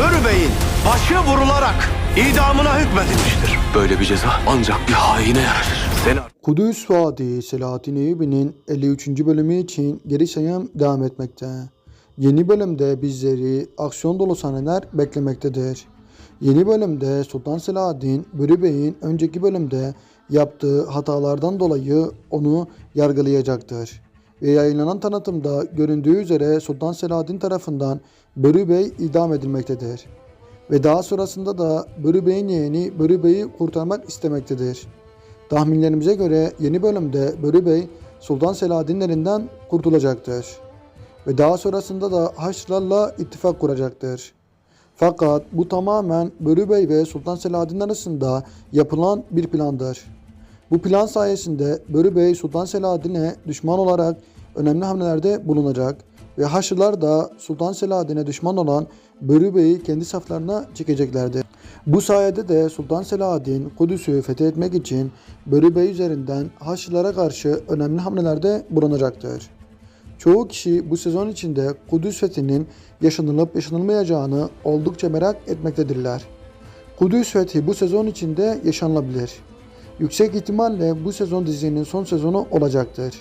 Börü Bey'in başı vurularak idamına hükmedilmiştir. Böyle bir ceza ancak bir haine yaraşır. Seni Kudüs Vadi Selahattin Eyyubi'nin 53. bölümü için geri sayım devam etmekte. Yeni bölümde bizleri aksiyon dolu sahneler beklemektedir. Yeni bölümde Sultan Selahaddin, Börü Bey'in önceki bölümde yaptığı hatalardan dolayı onu yargılayacaktır. Ve yayınlanan tanıtımda göründüğü üzere Sultan Selahaddin tarafından Börü Bey idam edilmektedir. Ve daha sonrasında da Börü Bey'in yeğeni Börü Bey'i kurtarmak istemektedir. Tahminlerimize göre yeni bölümde Börü Bey Sultan Selahaddin'in elinden kurtulacaktır. Ve daha sonrasında da Haçlılarla ittifak kuracaktır. Fakat bu tamamen Börü Bey ve Sultan Selahaddin arasında yapılan bir plandır. Bu plan sayesinde Börü Bey Sultan Selahaddin'e düşman olarak önemli hamlelerde bulunacak ve Haçlılar da Sultan Selahaddin'e düşman olan Börü Bey'i kendi saflarına çekeceklerdir. Bu sayede de Sultan Selahaddin Kudüs'ü fethetmek için Börü Bey üzerinden Haçlılara karşı önemli hamlelerde bulunacaktır. Çoğu kişi bu sezon içinde Kudüs fethinin yaşanılıp yaşanılmayacağını oldukça merak etmektedirler. Kudüs fethi bu sezon içinde yaşanılabilir. Yüksek ihtimalle bu sezon dizinin son sezonu olacaktır.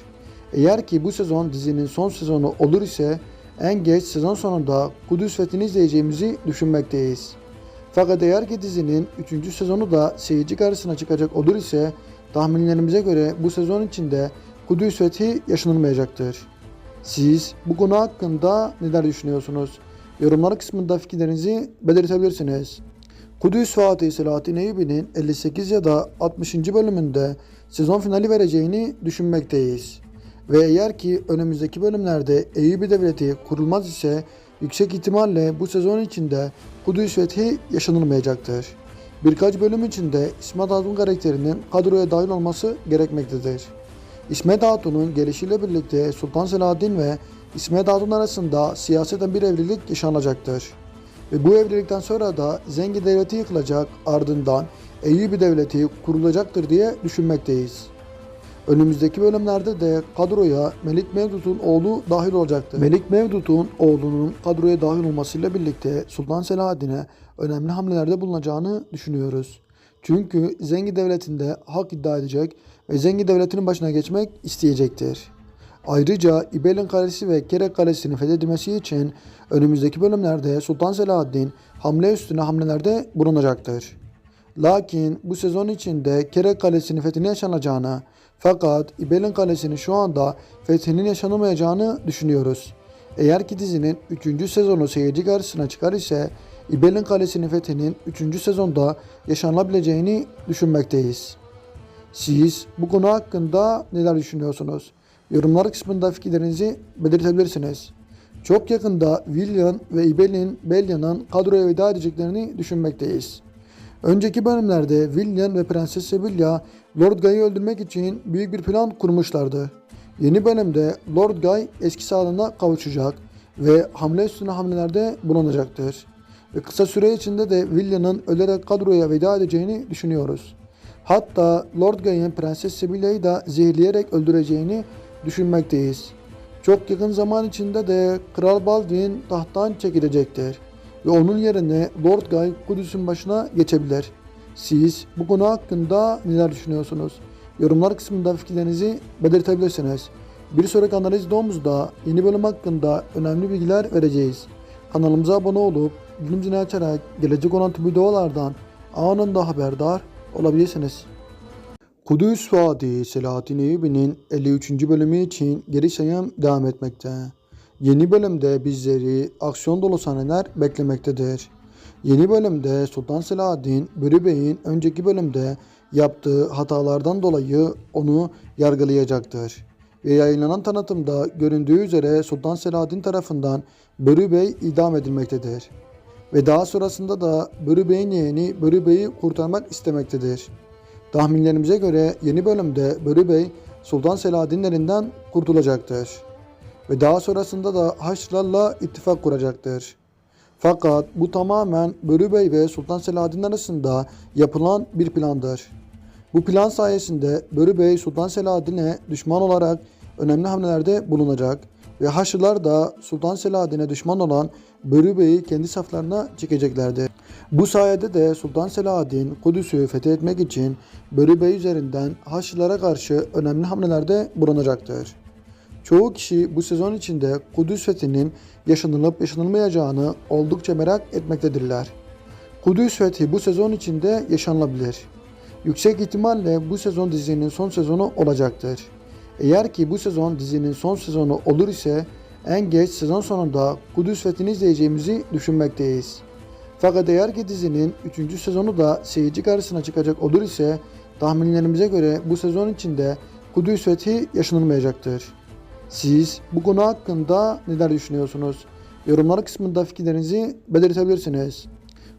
Eğer ki bu sezon dizinin son sezonu olur ise en geç sezon sonunda Kudüs fethini izleyeceğimizi düşünmekteyiz. Fakat eğer ki dizinin 3. sezonu da seyirci karşısına çıkacak olur ise tahminlerimize göre bu sezon içinde Kudüs fethi yaşanılmayacaktır. Siz bu konu hakkında neler düşünüyorsunuz? Yorumlar kısmında fikirlerinizi belirtebilirsiniz. Kudüs Fatih Selahattin Eyyubi'nin 58 ya da 60. bölümünde sezon finali vereceğini düşünmekteyiz. Ve eğer ki önümüzdeki bölümlerde Eyyubi Devleti kurulmaz ise yüksek ihtimalle bu sezon içinde Kudüs fethi yaşanılmayacaktır. Birkaç bölüm içinde İsmet Hatun karakterinin kadroya dahil olması gerekmektedir. İsmet Hatun'un gelişiyle birlikte Sultan Selahaddin ve İsmet Hatun arasında siyaseten bir evlilik yaşanacaktır. Ve bu evlilikten sonra da Zengi Devleti yıkılacak ardından Eyyubi Devleti kurulacaktır diye düşünmekteyiz. Önümüzdeki bölümlerde de kadroya Melik Mevdut'un oğlu dahil olacaktır. Melik Mevdut'un oğlunun kadroya dahil olmasıyla birlikte Sultan Selahaddin'e önemli hamlelerde bulunacağını düşünüyoruz. Çünkü Zengi Devleti'nde hak iddia edecek ve Zengi Devleti'nin başına geçmek isteyecektir. Ayrıca İbelin Kalesi ve Kerek Kalesi'nin fethedilmesi için önümüzdeki bölümlerde Sultan Selahaddin hamle üstüne hamlelerde bulunacaktır. Lakin bu sezon içinde Kerek Kalesi'nin fethine yaşanacağını fakat İbelin Kalesi'nin şu anda fethinin yaşanamayacağını düşünüyoruz. Eğer ki dizinin 3. sezonu seyirci karşısına çıkar ise İbelin Kalesi'nin fethinin 3. sezonda yaşanabileceğini düşünmekteyiz. Siz bu konu hakkında neler düşünüyorsunuz? Yorumlar kısmında fikirlerinizi belirtebilirsiniz. Çok yakında William ve Ibelin Bella'nın kadroya veda edeceklerini düşünmekteyiz. Önceki bölümlerde William ve Prenses Sibylla Lord Guy'ı öldürmek için büyük bir plan kurmuşlardı. Yeni bölümde Lord Guy eski sağlığına kavuşacak ve hamle üstüne hamlelerde bulunacaktır. Ve kısa süre içinde de William'ın ölerek kadroya veda edeceğini düşünüyoruz. Hatta Lord Guy'ın Prenses Sibylla'yı da zehirleyerek öldüreceğini düşünmekteyiz. Çok yakın zaman içinde de Kral Baldwin tahttan çekilecektir ve onun yerine Lord Guy Kudüs'ün başına geçebilir. Siz bu konu hakkında neler düşünüyorsunuz? Yorumlar kısmında fikirlerinizi belirtebilirsiniz. Bir sonraki analiz videomuzda yeni bölüm hakkında önemli bilgiler vereceğiz. Kanalımıza abone olup bildirim açarak gelecek olan tüm videolardan anında haberdar olabilirsiniz. Kudüs Vadi Selahattin Eyyubi'nin 53. bölümü için geri sayım devam etmekte. Yeni bölümde bizleri aksiyon dolu sahneler beklemektedir. Yeni bölümde Sultan Selahaddin, Börü Bey'in önceki bölümde yaptığı hatalardan dolayı onu yargılayacaktır. Ve yayınlanan tanıtımda göründüğü üzere Sultan Selahaddin tarafından Börü Bey idam edilmektedir. Ve daha sonrasında da Börü Bey'in yeğeni Börü Bey'i kurtarmak istemektedir. Tahminlerimize göre yeni bölümde Börü Bey Sultan Selahaddin'in elinden kurtulacaktır. Ve daha sonrasında da Haçlılarla ittifak kuracaktır. Fakat bu tamamen Börü Bey ve Sultan Selahaddin arasında yapılan bir plandır. Bu plan sayesinde Börü Bey Sultan Selahaddin'e düşman olarak önemli hamlelerde bulunacak ve Haçlılar da Sultan Selahaddin'e düşman olan Börü Bey'i kendi saflarına çekeceklerdir. Bu sayede de Sultan Selahaddin Kudüs'ü fethetmek için Börü Bey üzerinden Haçlılara karşı önemli hamlelerde bulunacaktır. Çoğu kişi bu sezon içinde Kudüs fethinin yaşanılıp yaşanılmayacağını oldukça merak etmektedirler. Kudüs fethi bu sezon içinde yaşanılabilir. Yüksek ihtimalle bu sezon dizinin son sezonu olacaktır. Eğer ki bu sezon dizinin son sezonu olur ise en geç sezon sonunda Kudüs fethini izleyeceğimizi düşünmekteyiz. Fakat eğer ki dizinin 3. sezonu da seyirci karşısına çıkacak olur ise tahminlerimize göre bu sezon içinde Kudüs fethi yaşanılmayacaktır. Siz bu konu hakkında neler düşünüyorsunuz? Yorumlar kısmında fikirlerinizi belirtebilirsiniz.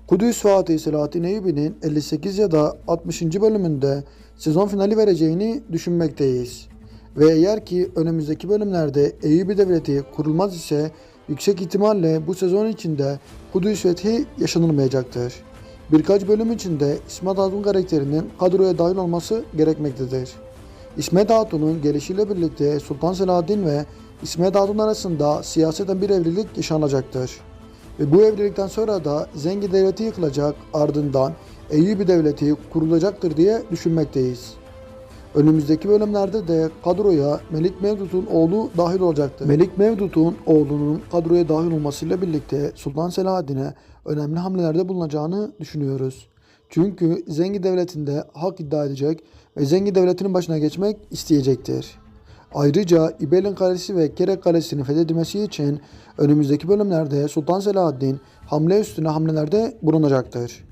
Kudüs Fatih Selahattin Eyyubi'nin 58 ya da 60. bölümünde sezon finali vereceğini düşünmekteyiz. Ve eğer ki önümüzdeki bölümlerde Eyyubi Devleti kurulmaz ise yüksek ihtimalle bu sezon içinde Kudüs fethi yaşanılmayacaktır. Birkaç bölüm içinde İsmet Hatun karakterinin kadroya dahil olması gerekmektedir. İsmet Hatun'un gelişiyle birlikte Sultan Selahaddin ve İsmet Hatun arasında siyaseten bir evlilik yaşanacaktır. Ve bu evlilikten sonra da Zengi Devleti yıkılacak ardından Eyyubi Devleti kurulacaktır diye düşünmekteyiz. Önümüzdeki bölümlerde de kadroya Melik Mevdut'un oğlu dahil olacaktır. Melik Mevdut'un oğlunun kadroya dahil olmasıyla birlikte Sultan Selahaddin'e önemli hamlelerde bulunacağını düşünüyoruz. Çünkü Zengi Devleti'nde hak iddia edecek ve Zengi Devleti'nin başına geçmek isteyecektir. Ayrıca İbelin Kalesi ve Kerek Kalesi'nin fethedilmesi için önümüzdeki bölümlerde Sultan Selahaddin hamle üstüne hamlelerde bulunacaktır.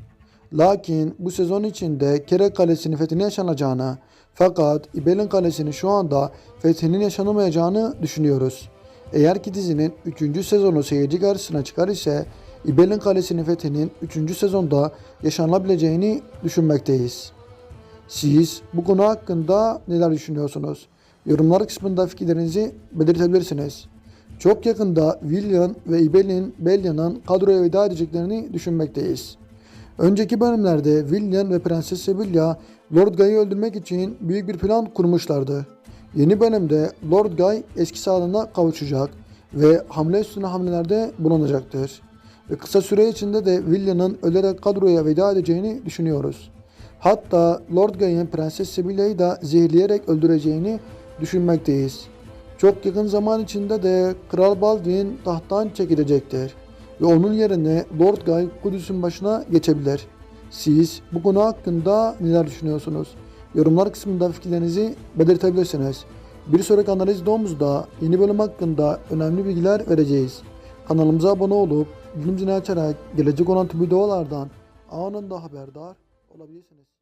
Lakin bu sezon içinde Kerek Kalesi'nin fethini yaşanacağını fakat İbelin Kalesi'nin şu anda fethinin yaşanamayacağını düşünüyoruz. Eğer ki dizinin 3. sezonu seyirci karşısına çıkar ise İbelin Kalesi'nin fethinin 3. sezonda yaşanabileceğini düşünmekteyiz. Siz bu konu hakkında neler düşünüyorsunuz? Yorumlar kısmında fikirlerinizi belirtebilirsiniz. Çok yakında William ve İbelin Bella'nın kadroya veda edeceklerini düşünmekteyiz. Önceki bölümlerde William ve Prenses Sibylla Lord Guy'ı öldürmek için büyük bir plan kurmuşlardı. Yeni bölümde Lord Guy eski sağlığına kavuşacak ve hamle üstüne hamlelerde bulunacaktır. Ve kısa süre içinde de William'ın ölerek kadroya veda edeceğini düşünüyoruz. Hatta Lord Guy'ın Prenses Sibylla'yı da zehirleyerek öldüreceğini düşünmekteyiz. Çok yakın zaman içinde de Kral Baldwin tahttan çekilecektir ve onun yerine Lord Guy Kudüs'ün başına geçebilir. Siz bu konu hakkında neler düşünüyorsunuz? Yorumlar kısmında fikirlerinizi belirtebilirsiniz. Bir sonraki analiz videomuzda yeni bölüm hakkında önemli bilgiler vereceğiz. Kanalımıza abone olup bildirim zilini açarak gelecek olan tüm videolardan anında haberdar olabilirsiniz.